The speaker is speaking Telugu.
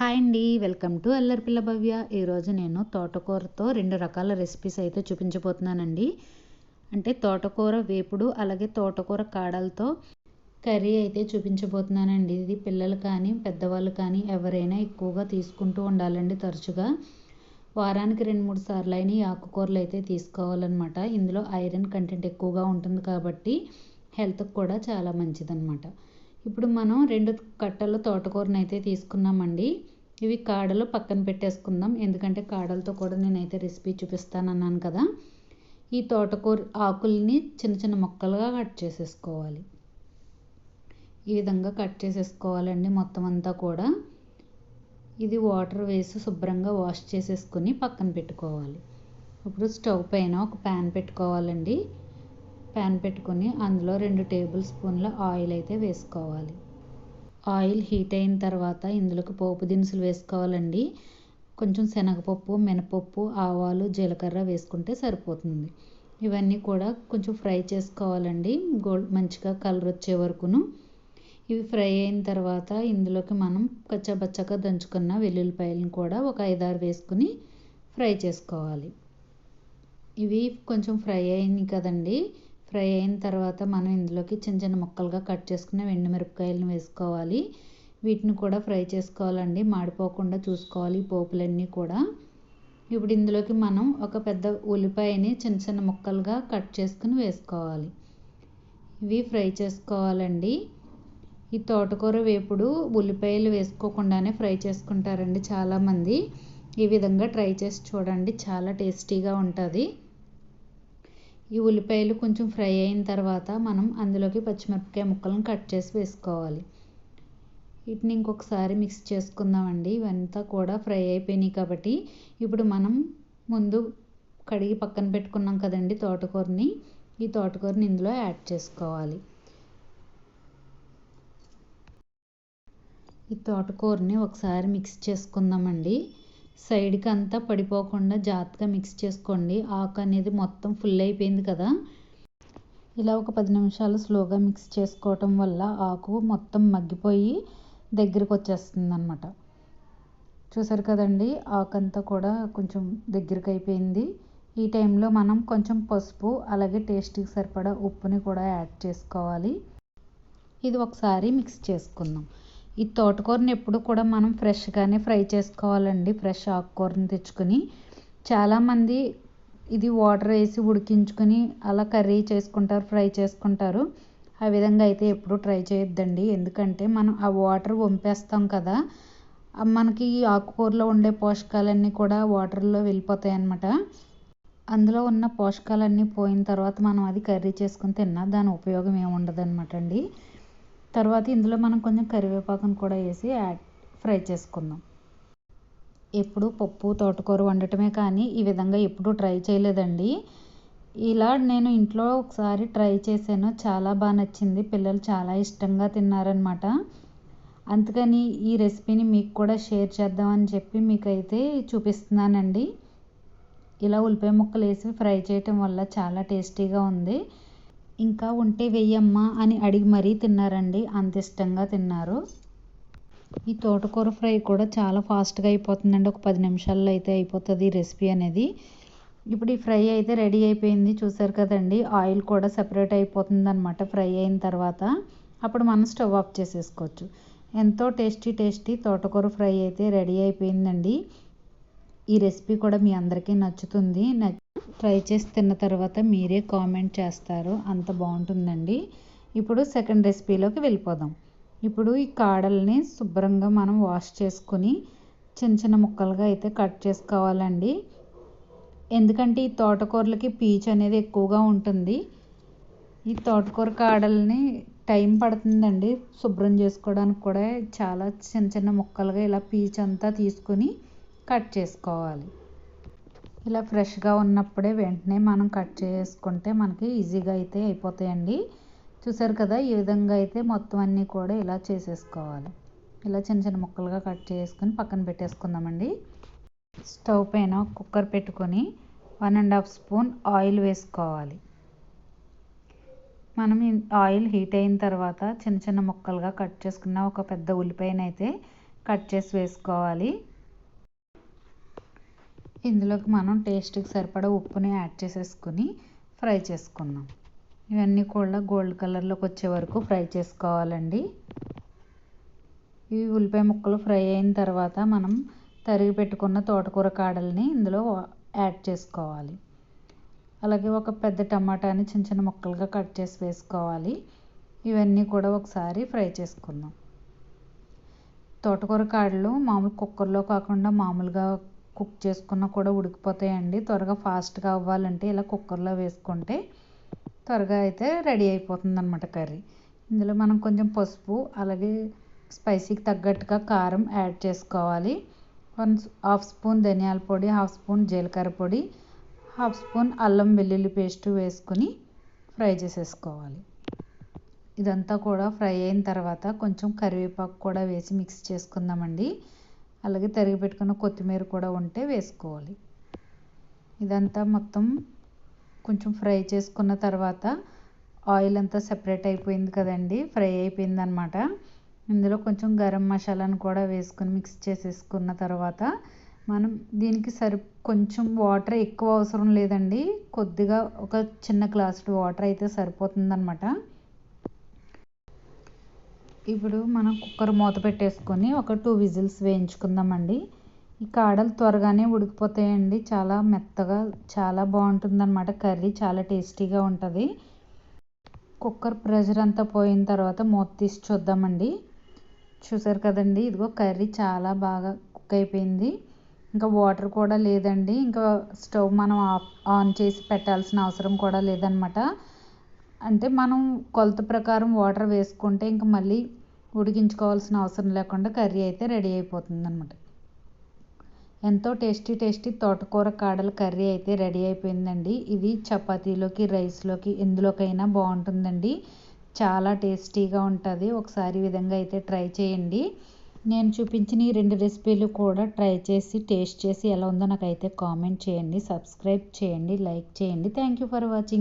హాయ్ అండి వెల్కమ్ టు అల్లరిపిల్ల భవ్య. ఈరోజు నేను తోటకూరతో రెండు రకాల రెసిపీస్ అయితే చూపించబోతున్నానండి. అంటే తోటకూర వేపుడు అలాగే తోటకూర కాడలతో కర్రీ అయితే చూపించబోతున్నానండి. ఇది పిల్లలు కానీ పెద్దవాళ్ళు కానీ ఎవరైనా ఎక్కువగా తీసుకుంటూ ఉండాలండి తరచుగా. వారానికి రెండు మూడు సార్లు అయిన ఈ ఆకుకూరలు అయితే తీసుకోవాలన్నమాట. ఇందులో ఐరన్ కంటెంట్ ఎక్కువగా ఉంటుంది కాబట్టి హెల్త్కి కూడా చాలా మంచిదన్నమాట. ఇప్పుడు మనం రెండు కట్టలు తోటకూరను అయితే తీసుకున్నామండి. ఇవి కాడలు పక్కన పెట్టేసుకుందాం. ఎందుకంటే కాడలతో కూడా నేనైతే రెసిపీ చూపిస్తానన్నాను కదా. ఈ తోటకూర ఆకుల్ని చిన్న చిన్న ముక్కలుగా కట్ చేసేసుకోవాలి. ఈ విధంగా కట్ చేసేసుకోవాలండి మొత్తం అంతా కూడా. ఇది వాటర్ వేసి శుభ్రంగా వాష్ చేసేసుకుని పక్కన పెట్టుకోవాలి. ఇప్పుడు స్టవ్ పైన ఒక ప్యాన్ పెట్టుకోవాలండి. ప్యాన్ పెట్టుకొని అందులో రెండు టేబుల్ స్పూన్ల ఆయిల్ అయితే వేసుకోవాలి. ఆయిల్ హీట్ అయిన తర్వాత ఇందులోకి పోపు దినుసులు వేసుకోవాలండి. కొంచెం శనగపప్పు మినపప్పు ఆవాలు జీలకర్ర వేసుకుంటే సరిపోతుంది. ఇవన్నీ కూడా కొంచెం ఫ్రై చేసుకోవాలండి. గోల్డ్ మంచిగా కలర్ వచ్చే వరకును. ఇవి ఫ్రై అయిన తర్వాత ఇందులోకి మనం కచ్చబచ్చగా దంచుకున్న వెల్లుల్లిపాయలను కూడా ఒక ఐదారు వేసుకుని ఫ్రై చేసుకోవాలి. ఇవి కొంచెం ఫ్రై అయినాయి కదండి. ఫ్రై అయిన తర్వాత మనం ఇందులోకి చిన్న చిన్న ముక్కలుగా కట్ చేసుకున్న మిరపకాయలను వేసుకోవాలి. వీటిని కూడా ఫ్రై చేసుకోవాలండి. మాడిపోకుండా చూసుకోవాలి పోపులన్నీ కూడా. ఇప్పుడు ఇందులోకి మనం ఒక పెద్ద ఉల్లిపాయని చిన్న చిన్న ముక్కలుగా కట్ చేసుకుని వేసుకోవాలి. ఇవి ఫ్రై చేసుకోవాలండి. ఈ తోటకూర వేపుడు ఉల్లిపాయలు వేసుకోకుండానే ఫ్రై చేసుకుంటారండి చాలామంది. ఈ విధంగా ట్రై చేసి చూడండి. చాలా టేస్టీగా ఉంటుంది. ఈ ఉల్లిపాయలు కొంచెం ఫ్రై అయిన తర్వాత మనం అందులోకి పచ్చిమిరపకాయ ముక్కలను కట్ చేసి వేసుకోవాలి. వీటిని ఇంకొకసారి మిక్స్ చేసుకుందామండి. ఇవంతా కూడా ఫ్రై అయిపోయినాయి కాబట్టి ఇప్పుడు మనం ముందు కడిగి పక్కన పెట్టుకున్నాం కదండి తోటకూరని. ఈ తోటకూరని ఇందులో యాడ్ చేసుకోవాలి. ఈ తోటకూరని ఒకసారి మిక్స్ చేసుకుందామండి. సైడ్కి అంతా పడిపోకుండా జాగ్రత్తగా మిక్స్ చేసుకోండి. ఆకు అనేది మొత్తం ఫుల్ అయిపోయింది కదా. ఇలా ఒక పది నిమిషాలు స్లోగా మిక్స్ చేసుకోవటం వల్ల ఆకు మొత్తం మగ్గిపోయి దగ్గరికి వచ్చేస్తుంది అనమాట చూసారు కదండి ఆకు అంతా కూడా కొంచెం దగ్గరికి అయిపోయింది ఈ టైంలో మనం కొంచెం పసుపు అలాగే టేస్ట్కి సరిపడా ఉప్పుని కూడా యాడ్ చేసుకోవాలి. ఇది ఒకసారి మిక్స్ చేసుకుందాం. ఈ తోటకూరని ఎప్పుడు కూడా మనం ఫ్రెష్గానే ఫ్రై చేసుకోవాలండి. ఫ్రెష్ ఆకుకూరని తెచ్చుకొని. చాలామంది ఇది వాటర్ వేసి ఉడికించుకొని అలా కర్రీ చేసుకుంటారు ఫ్రై చేసుకుంటారు. ఆ విధంగా అయితే ఎప్పుడు ట్రై చేయొద్దండి. ఎందుకంటే మనం ఆ వాటర్ వంపేస్తాం కదా మనకి ఈ ఆకుకూరలో ఉండే పోషకాలన్నీ కూడా వాటర్లో వెళ్ళిపోతాయి అన్నమాట అందులో ఉన్న పోషకాలన్నీ పోయిన తర్వాత మనం అది కర్రీ చేసుకుని తిన్నా దాని ఉపయోగం ఏమి ఉండదు అనమాట అండి. తర్వాత ఇందులో మనం కొంచెం కరివేపాకును కూడా వేసి యాడ్ ఫ్రై చేసుకుందాం. ఎప్పుడు పప్పు తోటకూర వండటమే కానీ ఈ విధంగా ఎప్పుడూ ట్రై చేయలేదండి. ఇలా నేను ఇంట్లో ఒకసారి ట్రై చేశాను. చాలా బాగా నచ్చింది. పిల్లలు చాలా ఇష్టంగా తిన్నారనమాట అందుకని ఈ రెసిపీని మీకు కూడా షేర్ చేద్దామని చెప్పి మీకైతే చూపిస్తున్నానండి. ఇలా ఉల్లిపాయ ముక్కలు వేసి ఫ్రై చేయటం వల్ల చాలా టేస్టీగా ఉంది. ఇంకా ఉంటే వెయ్యమ్మా అని అడిగి మరీ తిన్నారండి. అంత ఇష్టంగా తిన్నారు. ఈ తోటకూర ఫ్రై కూడా చాలా ఫాస్ట్గా అయిపోతుందండి. ఒక పది నిమిషాల్లో అయితే అయిపోతుంది ఈ రెసిపీ అనేది. ఇప్పుడు ఈ ఫ్రై అయితే రెడీ అయిపోయింది. చూసారు కదండి ఆయిల్ కూడా సెపరేట్ అయిపోతుంది అనమాట ఫ్రై అయిన తర్వాత. అప్పుడు మనం స్టవ్ ఆఫ్ చేసేసుకోవచ్చు. ఎంతో టేస్టీ టేస్టీ తోటకూర ఫ్రై అయితే రెడీ అయిపోయిందండి. ఈ రెసిపీ కూడా మీ అందరికీ నచ్చుతుంది. ట్రై చేసి తిన్న తర్వాత మీరే కామెంట్ చేస్తారు. అంత బాగుంటుందండి. ఇప్పుడు సెకండ్ రెసిపీలోకి వెళ్ళిపోదాం. ఇప్పుడు ఈ కాడల్ని శుభ్రంగా మనం వాష్ చేసుకొని చిన్న చిన్న ముక్కలుగా అయితే కట్ చేసుకోవాలండి. ఎందుకంటే ఈ తోటకూరలకి పీచు అనేది ఎక్కువగా ఉంటుంది. ఈ తోటకూర కాడల్ని టైం పడుతుందండి. శుభ్రం చేసుకోవడానికి కూడా చాలా చిన్న చిన్న ముక్కలుగా ఇలా పీచు అంతా తీసుకొని కట్ చేసుకోవాలి. ఇలా ఫ్రెష్గా ఉన్నప్పుడే వెంటనే మనం కట్ చేసుకుంటే మనకి ఈజీగా అయితే అయిపోతాయండి. చూసారు కదా ఈ విధంగా అయితే మొత్తం అన్నీ కూడా ఇలా చేసేసుకోవాలి. ఇలా చిన్న చిన్న ముక్కలుగా కట్ చేసుకుని పక్కన పెట్టేసుకుందామండి. స్టవ్ పైన కుక్కర్ పెట్టుకొని one and half spoon oil వేసుకోవాలి. మనం ఆయిల్ హీట్ అయిన తర్వాత చిన్న చిన్న ముక్కలుగా కట్ చేసుకున్న ఒక పెద్ద ఉల్లిపాయనైతే కట్ చేసి వేసుకోవాలి. ఇందులోకి మనం టేస్ట్కి సరిపడా ఉప్పుని యాడ్ చేసేసుకుని ఫ్రై చేసుకుందాం. ఇవన్నీ కూడా గోల్డ్ కలర్లోకి వచ్చే వరకు ఫ్రై చేసుకోవాలండి. ఇవి ఉల్లిపాయ ముక్కలు ఫ్రై అయిన తర్వాత మనం తరిగి పెట్టుకున్న తోటకూర కాడల్ని ఇందులో యాడ్ చేసుకోవాలి. అలాగే ఒక పెద్ద టమాటాని చిన్న చిన్న ముక్కలుగా కట్ చేసి వేసుకోవాలి. ఇవన్నీ కూడా ఒకసారి ఫ్రై చేసుకుందాం. తోటకూర కాడలు మామూలు కుక్కర్లో కాకుండా మామూలుగా కుక్ చేసుకున్నా కూడా ఉడికిపోతాయండి. త్వరగా ఫాస్ట్గా అవ్వాలంటే ఇలా కుక్కర్లో వేసుకుంటే త్వరగా అయితే రెడీ అయిపోతుంది అనమాట కర్రీ. ఇందులో మనం కొంచెం పసుపు అలాగే స్పైసీకి తగ్గట్టుగా కారం యాడ్ చేసుకోవాలి. వన్ హాఫ్ స్పూన్ ధనియాల పొడి హాఫ్ స్పూన్ జీలకర్ర పొడి హాఫ్ స్పూన్ అల్లం వెల్లుల్లి పేస్ట్ వేసుకుని ఫ్రై చేసేసుకోవాలి. ఇదంతా కూడా ఫ్రై అయిన తర్వాత కొంచెం కరివేపాకు కూడా వేసి మిక్స్ చేసుకుందామండి. అలాగే తరిగి పెట్టుకున్న కొత్తిమీర కూడా ఉంటే వేసుకోవాలి. ఇదంతా మొత్తం కొంచెం ఫ్రై చేసుకున్న తర్వాత ఆయిల్ అంతా సెపరేట్ అయిపోయింది కదండి ఫ్రై అయిపోయింది అనమాట ఇందులో కొంచెం గరం మసాలాను కూడా వేసుకొని మిక్స్ చేసేసుకున్న తర్వాత మనం దీనికి సరి కొంచెం వాటర్ ఎక్కువ అవసరం లేదండి. కొద్దిగా ఒక చిన్న గ్లాసుడు వాటర్ అయితే సరిపోతుందన్నమాట. ఇప్పుడు మనం కుక్కర్ మూత పెట్టేసుకొని ఒక టూ విజిల్స్ వేయించుకుందామండి. ఈ కాడలు త్వరగానే ఉడికిపోతాయండి. చాలా మెత్తగా చాలా బాగుంటుందన్నమాట. కర్రీ చాలా టేస్టీగా ఉంటుంది. కుక్కర్ ప్రెషర్ అంతా పోయిన తర్వాత మూత తీసి చూద్దామండి. చూసారు కదండి ఇదిగో కర్రీ చాలా బాగా కుక్ అయిపోయింది. ఇంకా వాటర్ కూడా లేదండి. ఇంకా స్టవ్ మనం ఆన్ చేసి పెట్టాల్సిన అవసరం కూడా లేదనమాట అంటే మనం కొలత ప్రకారం వాటర్ వేసుకుంటే ఇంకా మళ్ళీ ఉడికించుకోవాల్సిన అవసరం లేకుండా కర్రీ అయితే రెడీ అయిపోతుంది అనమాట ఎంతో టేస్టీ టేస్టీ తోటకూర కాడల కర్రీ అయితే రెడీ అయిపోయిందండి. ఇది చపాతీలోకి రైస్లోకి ఎందులోకైనా బాగుంటుందండి. చాలా టేస్టీగా ఉంటుంది. ఒకసారి విధంగా అయితే ట్రై చేయండి. నేను చూపించిన ఈ రెండు రెసిపీలు కూడా ట్రై చేసి టేస్ట్ చేసి ఎలా ఉందో నాకైతే కామెంట్ చేయండి సబ్స్క్రైబ్ చేయండి లైక్ చేయండి. Thank you for watching.